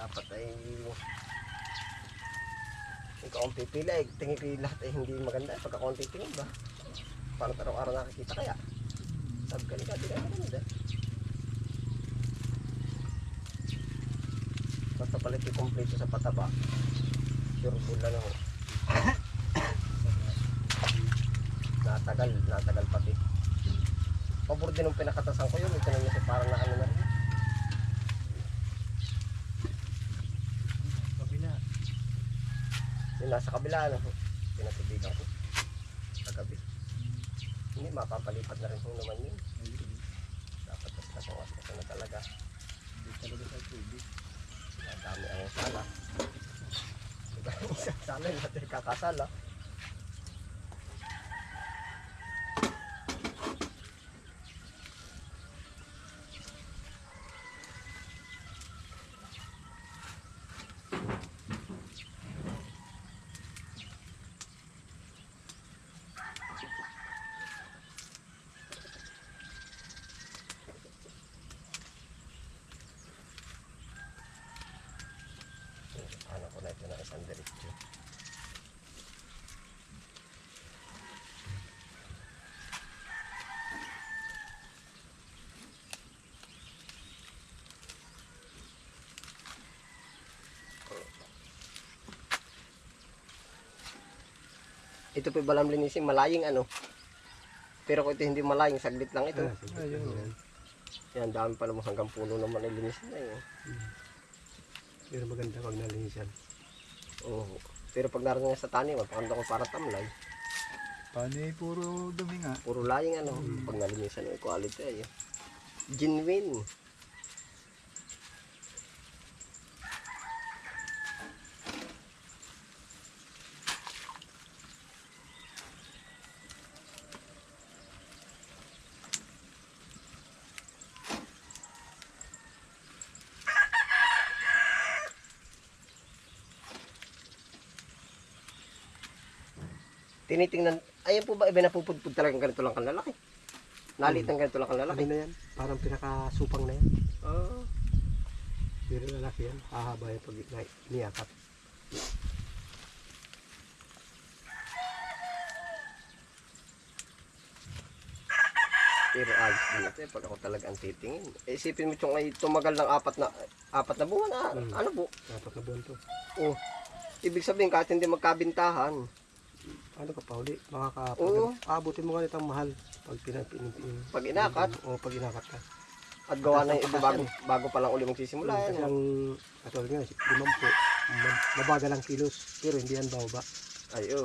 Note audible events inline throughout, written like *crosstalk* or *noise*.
dapat ay ikaw ang pipila eh. Tingin ko lahat ay hindi maganda. Pagka konti tingin ba? Paano araw-araw nakikita kaya? Sabi ka nila, di ka maganda. Basta palit yung kompleto sa pataba. Sure full ano. *coughs* natagal, natagal pati. Pabor din ng pinakatasan ko yun. Ito na parang na ano na rin. Kabila. Yung nasa kabila, ano, pinatubigan ko. Kagabi. Hindi, mapapalipat na rin po naman yun. Dapat mas kasawas kasi na talaga. Hindi talaga sa tubig. Ang dami ang sala. Sa sala, yung natin kakasala. Ano ko na ito po balam linisin, malaying ano. Pero kung ito hindi malaying, saglit lang ito. Ayun. Yan, dami pa naman hanggang puno naman ay linisin na yun. Pero maganda pag nalinisan. Oo. Pero pag naroon nga sa tanim, magpakanda ko para tamlay. Eh, puro dumi nga. Puro laying ano, pag nalinisan yung quality ay. Genuine. Tinitingnan, ayan po ba, iba napupudpud talagang ganito lang kalalaki. Nalit ng ganito lang Ano kalalaki. na yan? Parang pinakasupang na yan. Ah. Pero lalaki yan. Hahaba yan pag niyakap. Pero ayos din ito eh, pag ako talaga ang titingin. Eh, isipin mo itong ay tumagal ng apat na apat na buwan. Ah, Mm. Ano po? Dapat na buwan to. Oh. Ibig sabihin kahit hindi magkabintahan. Ano ka pa uli? Makaka... Oo. Abutin mo nga itong mahal. Pag pinapinin. Pag inakat O pag inakat ka. at gawa na yung iba bago, bago pa lang uli magsisimula. Kasi Yan. ang katulad nga, limampu. mab- Mabagal ang kilos. Pero hindi yan baba. Ay, oh.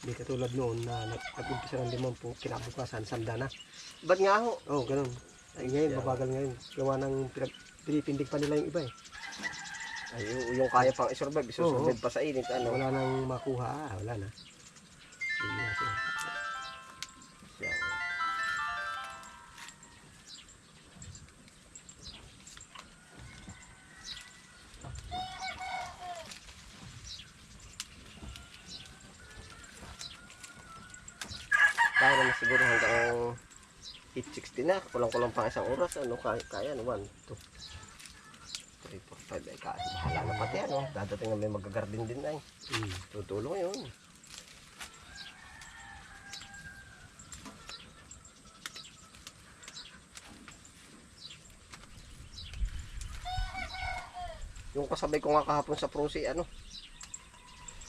Hindi katulad noon na nag- nag-umpisa ng limampu. Kinabukasan, sanda na. Ba't nga ho? Oo, oh, ganun. Ay, ngayon, mabagal ngayon. Gawa ng pinag... Pinipindig pa nila yung iba eh. Ay, oh, yung kaya pang isurvive, isusurvive pa sa init. Ano? Wala nang makuha. Ah, wala na. Yun nga siya. Yan. Kaya naman siguro hanggang 8.60 na. Kulang-kulang pang isang oras. Ano, kaya, kaya ano, 1, 2, 3, 4, 5. Ay, kaya. Bahala na pati ano. Dadating na may magagarden din ay. Mm. Tutulong yun. Yung kasabay ko nga kahapon sa Prosi, ano,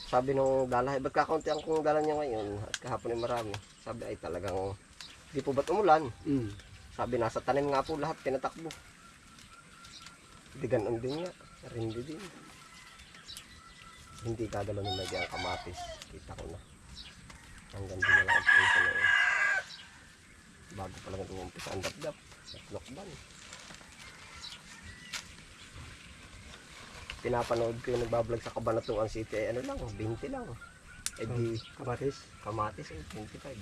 sabi nung dalahay, ba't kakaunti ang kung dala niya ngayon at kahapon ay marami. Sabi ay talagang, di po ba't umulan? Mm. Sabi nasa tanim nga po lahat, tinatakbo. Di ganun din nga, rindi din. Hindi gagalaw ng lagi ang kamatis. Kita ko na. Hanggang din na lang ang na yun. Bago pa lang ito umpisa ang dapdap. Naklokban. Pinapanood ko yung nagbablog sa Cabanatuan City ay ano lang, 20 lang. Eh di, Kapatis. kamatis ay 25.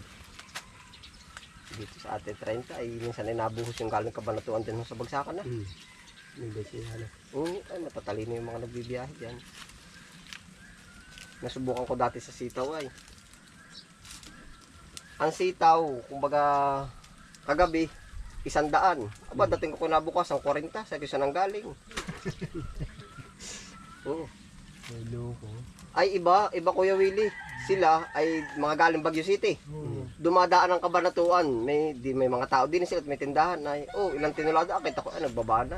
Dito sa ate 30 ay minsan ay nabuhos yung galing Cabanatuan din sa bagsakan na. Mm. May besi na. Oo, ay matatalino yung mga nagbibiyahe dyan. Nasubukan ko dati sa sitaw ay. Ang sitaw, kumbaga kagabi, isang daan. Aba, dating ko kinabukas ang 40, sabi ko saan ang galing. *laughs* Oo. Hello ko. Ay iba, iba Kuya Willie. Sila ay mga galing Baguio City. Dumadaan ang kabanatuan. May di may mga tao din sila at may tindahan ay oh, ilang tinulada ah, kita ko ay nagbaba na.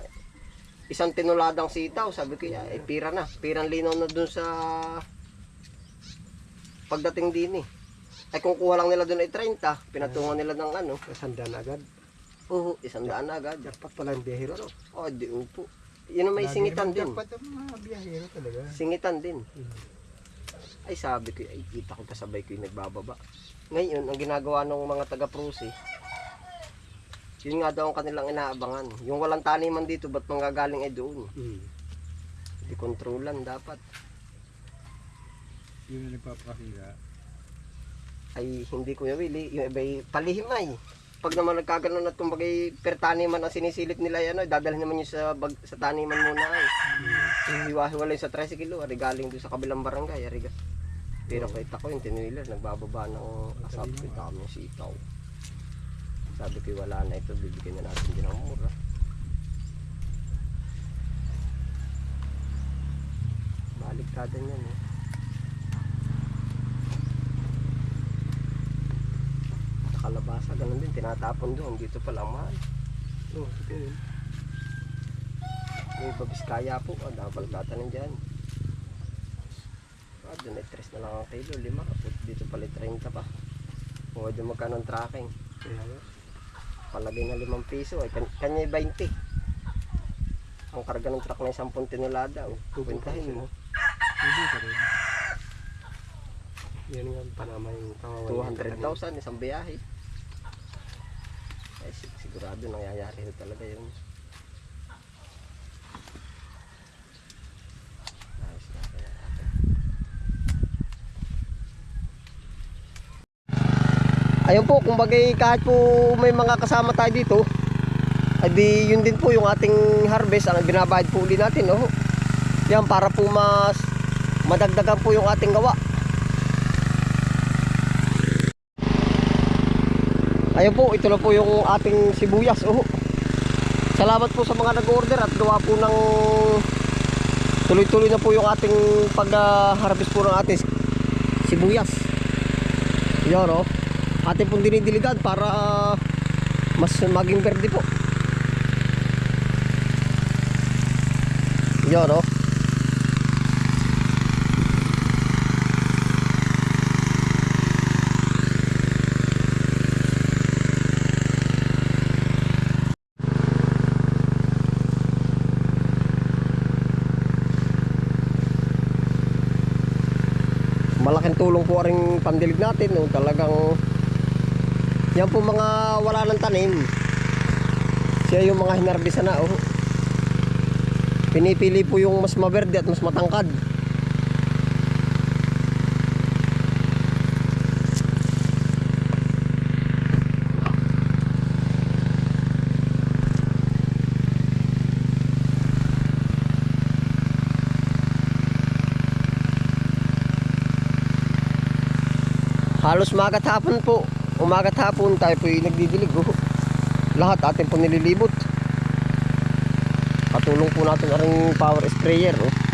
Isang tinuladang sitaw, sabi ko ay pira na. Pirang linaw na dun sa pagdating din eh. Ay kung kuha lang nila doon ay 30, pinatungan nila ng ano. Sandaan agad. Oo, isang daan na agad. Dapat pala yung biyahero, no? Oh, di upo. Yun ang may singitan din. Dapat ang mga biyahero talaga. Singitan din. Ay sabi ko, ay kita ko kasabay ko yung nagbababa. Ngayon, ang ginagawa ng mga taga-Prusi, yun nga daw ang kanilang inaabangan. Yung walang taniman dito, ba't manggagaling ay doon? Hmm. Di kontrolan dapat. Yun ang nagpapakasira. Ay hindi ko Willie, yung iba'y palihim ay. Pag naman nagkaganon at kumbaga per taniman ang sinisilip nila yan, ay, dadalhin naman yun sa, bag, sa taniman muna ay. Hiwa-hiwalay sa 13 kilo, ari galing doon sa kabilang barangay, ari. Pero kita ko yung tiniler, nagbababa ng asap ko kami ng sitaw. Sabi ko wala na ito, bibigyan na natin din ng mura. Baliktadan yan eh. Sa kalabasa, ganun din, tinatapon doon. Dito pa lang mahal. Oo, ito yun. Yung iba Biskaya po, ah, dapat tatanim dyan. Ah, doon ay 3 na lang ang kilo, 5. Kapag dito pala 30 pa. Kung doon magkano ang tracking. Kaya nga. Palagay na 5 piso, ay kan kanya ay 20. Ang karga ng truck na 10 tinulada, oh. Kwentahin mo. Hindi ka rin. Yan nga, panama yung kawawa. 200,000 isang biyahe. Ay, sig- sigurado nangyayari na talaga yun. Ayos na kaya natin. Ayun po, kumbaga kahit po may mga kasama tayo dito, ay di yun din po yung ating harvest ang binabayad po uli natin, no? Yan para po mas madagdagan po yung ating gawa. Ayun po, ito na po yung ating sibuyas. Oh. Salamat po sa mga nag-order at gawa po ng tuloy-tuloy na po yung ating pag-harvest po ng ating sibuyas. Yan oh. Ating pong dinidiligan para ah, mas maging verde po. Yan oh. malaking tulong po rin pandilig natin no? talagang yan po mga wala ng tanim. Siya yung mga hinarbisa na oh. pinipili po yung mas maberde at mas matangkad. Halos magat hapon po umagat hapon tayo po yung nagdidilig oh. lahat atin po nililibot patulong po natin ang power sprayer oh.